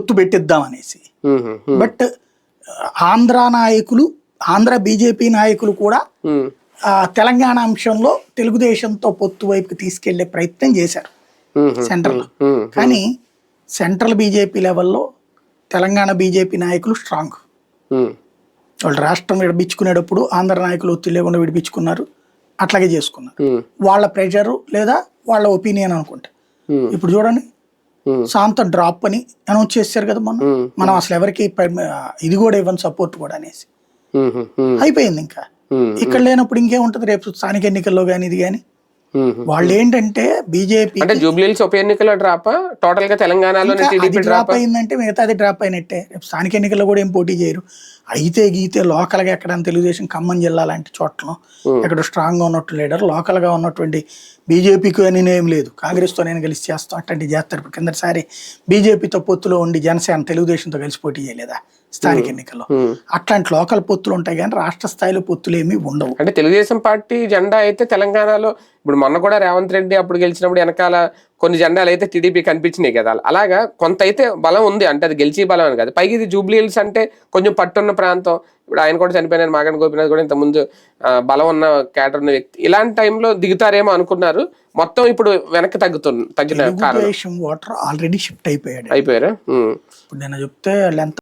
పొత్తు పెట్టిద్దాం అనేసి బట్ ఆంధ్ర నాయకులు ఆంధ్ర బీజేపీ నాయకులు కూడా తెలంగాణ అంశంలో తెలుగుదేశంతో పొత్తు వైపుకి తీసుకెళ్ళే ప్రయత్నం చేశారు. సెంట్రల్ కానీ సెంట్రల్ బీజేపీ లెవెల్లో తెలంగాణ బీజేపీ నాయకులు స్ట్రాంగ్ వాళ్ళు రాష్ట్రం విడిపించుకునేటప్పుడు ఆంధ్ర నాయకులు ఒత్తిడి లేకుండా విడిపించుకున్నారు. అట్లాగే చేసుకున్నారు. వాళ్ళ ప్రెషర్ లేదా వాళ్ళ ఒపీనియన్ అనుకుంటా. ఇప్పుడు చూడండి శాంత డ్రాప్ అని అనౌన్స్ చేశారు కదా మొన్న. ఉమ్, మనం అసలు ఎవరికి ఇది కూడా ఇవ్వని సపోర్ట్ కూడా అనేసి. ఉమ్, అయిపోయింది ఇంకా. ఇక్కడ లేనప్పుడు ఇంకేముంటుంది? రేపు స్థానిక ఎన్నికల్లో కానీ ఇది కానీ. వాళ్ళు ఏంటంటే బీజేపీ అంటే జూబ్లీహిల్స్ ఉప ఎన్నికల డ్రాప్ టోటల్గా అది టీడీపీ డ్రాప్ అయిందంటే మిగతాది డ్రాప్ అయినట్టే. రేపు స్థానిక ఎన్నికల్లో కూడా ఏం పోటీ చేయరు. అయితే గీతే లోకల్గా ఎక్కడ తెలుగుదేశం ఖమ్మం జిల్లా లాంటి చోట్ల ఎక్కడ స్ట్రాంగ్గా ఉన్నట్టు లీడర్ లోకల్గా ఉన్నటువంటి బీజేపీకి అని ఏం లేదు. కాంగ్రెస్తో నేను కలిసి చేస్తాం అట్లాంటివి చేస్తారు. కిందసారి బీజేపీతో పొత్తులో ఉండి జనసేన తెలుగుదేశంతో కలిసి పోటీ చేయలేదా? స్థానిక ఎన్నికల్లో. అట్లాంటి లోకల్ పొత్తులు ఉంటాయి కానీ రాష్ట్ర స్థాయిలో పొత్తులు ఏమీ ఉండవు. అంటే తెలుగుదేశం పార్టీ జెండా అయితే తెలంగాణలో ఇప్పుడు మొన్న కూడా రేవంత్ రెడ్డి అప్పుడు గెలిచినప్పుడు వెనకాల కొన్ని జెండాలు అయితే టీడీపీ కనిపించినాయి కదా. అలాగా కొంత అయితే బలం ఉంది అంటే అది గెలిచి బలం అని కాదు. పైగా ఇది జూబ్లీ హిల్స్ అంటే కొంచెం పట్టున్న ప్రాంతం. ఇప్పుడు ఆయన కూడా చనిపోయిన మాగన్ గోపినాథ్ కూడా ఇంతకుముందు బలం ఉన్న క్యాటర్ ఉన్న వ్యక్తి. ఇలాంటి టైంలో దిగుతారేమో అనుకున్నారు. మొత్తం ఇప్పుడు వెనక్కి తగ్గుతున్న తగ్గిన ఓటర్ ఆల్రెడీ షిఫ్ట్ అయిపోయాడు. అయిపోయారు. ఇప్పుడు నేను చెప్తే ఎంత